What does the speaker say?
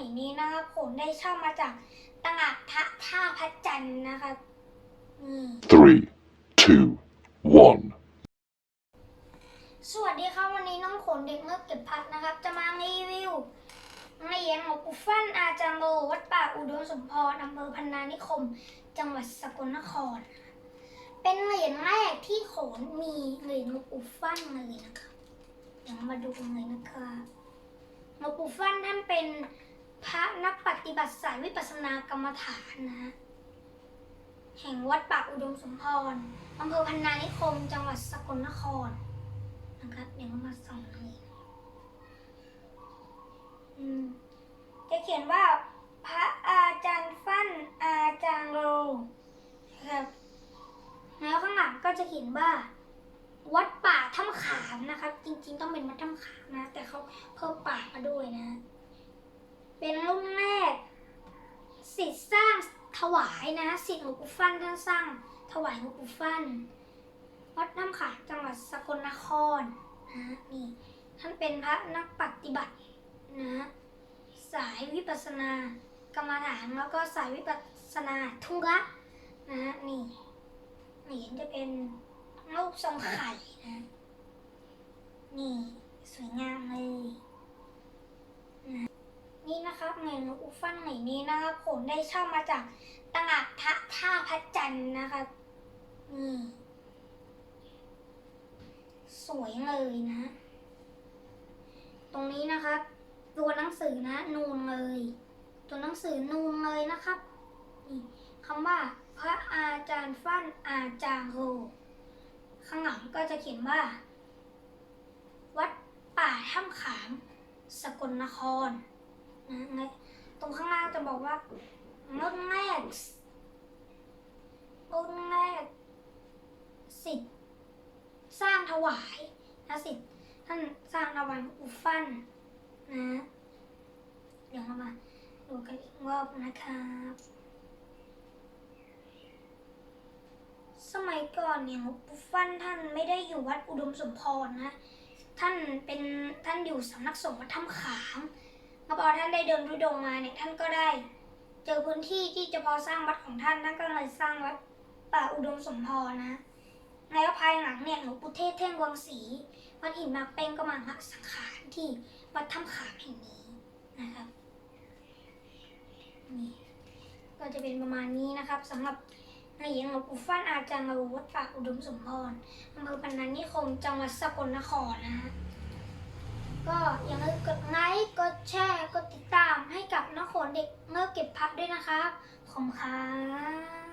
ห่งนี้นะครับผมได้เช่ามาจากตลาดพระท่าพระจันทร์นะครับนี่ Three, two, one. สวัสดีครับวันนี้น้องขนเด็กเมื่อเก็บพัดนะครับ จะมารีวิวเหรียญหลวงปู่ฟั่นอาจารย์โลวัดป่าอุดมสมพรอำเภอพันนานิคม จังหวัดสกลนคร เป็นเหรียญแรกที่โขนมีเหรียญหลวงปู่ฟั่นเลยนะครับเดี๋ยวมาดูกันเลยนะครับหลวงปู่ฟั่นท่านเป็น พระนักปฏิบัติสายวิปัสสนากรรมฐานนะ แห่งวัดป่าอุดมสมพรอำเภอพันนานิคม จังหวัดสกลนคร นะครับ เดี๋ยวเรามาส่องเลยอืมจะเขียนว่า พระอาจารย์ฟั่นอาจารย์โลครับแล้วข้างหลังก็จะเขียนว่า วัดป่าถ้ำขามนะครับ จริงๆ ต้องเป็นวัดถ้ำขามนะ แต่เขาเพิ่มป่ามาด้วยนะ เป็นรุ่นแรก สิทธิ์สร้างถวายนะ สิทธิ์หลวงปู่ฟั่นท่านสร้าง ถวายหลวงปู่ฟั่นวัดน้ำขามจังหวัดสกลนครนะนี่ท่านเป็นพระนักปฏิบัตินะสายวิปัสสนากรรมฐานแล้วก็สายวิปัสสนาทุระนะนี่เหรียญจะเป็นรูปทรงไข่นะนี่สวยงามเลยนะ นี่นะครับเหรียญหลวงปู่ฟั่นเหรียญนี้นะครับ ผมได้เช่ามาจากตลาดพระท่าพระจันทร์นะครับนี่สวยเลยนะ ตรงนี้นะครับ ตัวหนังสือนะ นูนเลย ตัวหนังสือนูนเลยนะครับนี่คำว่า พระอาจารย์ฟั่นอาจารย์โรข้างหลังก็จะเขียนว่า วัดป่าถ้ำขาม สกลนคร ตรงข้างล่างจะบอกว่ารุ่นแรกรุ่นแรกสิทธิ์สร้างถวายนะสิทธิ์ท่านสร้างถวายหลวงปู่ฟั่นนะ เดี๋ยวเรามาดูกันอีกรอบนะครับสมัยก่อนเนี่ยหลวงปู่ฟั่นท่านไม่ได้อยู่วัดอุดมสมพรนะ ท่านเป็นท่านอยู่สำนักสงฆ์วัดถ้ำขาม แล้วพอท่านได้เดินทุดงมาเนี่ยท่านก็ได้ เจอพื้นที่ที่จะพอสร้างวัดของท่านท่านก็เลยสร้างวัดป่าอุดมสมพรนะแล้วภายหลังเนี่ยหลวงปู่เทศเท่งวังศรีวัดหินมากเป้งก็มาละสังขารที่วัดถ้ำขามแห่งนี้นะครับนี่ก็จะเป็นประมาณนี้นะครับสำหรับเหรียญหลวงปู่ฟั่นอาจารย์มาวัดป่าอุดมสมพรอำเภอพันนานิคมจังหวัดสกลนครนะฮะ ก็อย่าลืมกดไลค์กดแชร์กดติดตามให้กับน้องโขนเด็กเมื่อเก็บพักด้วยนะครับขอบคุณครับ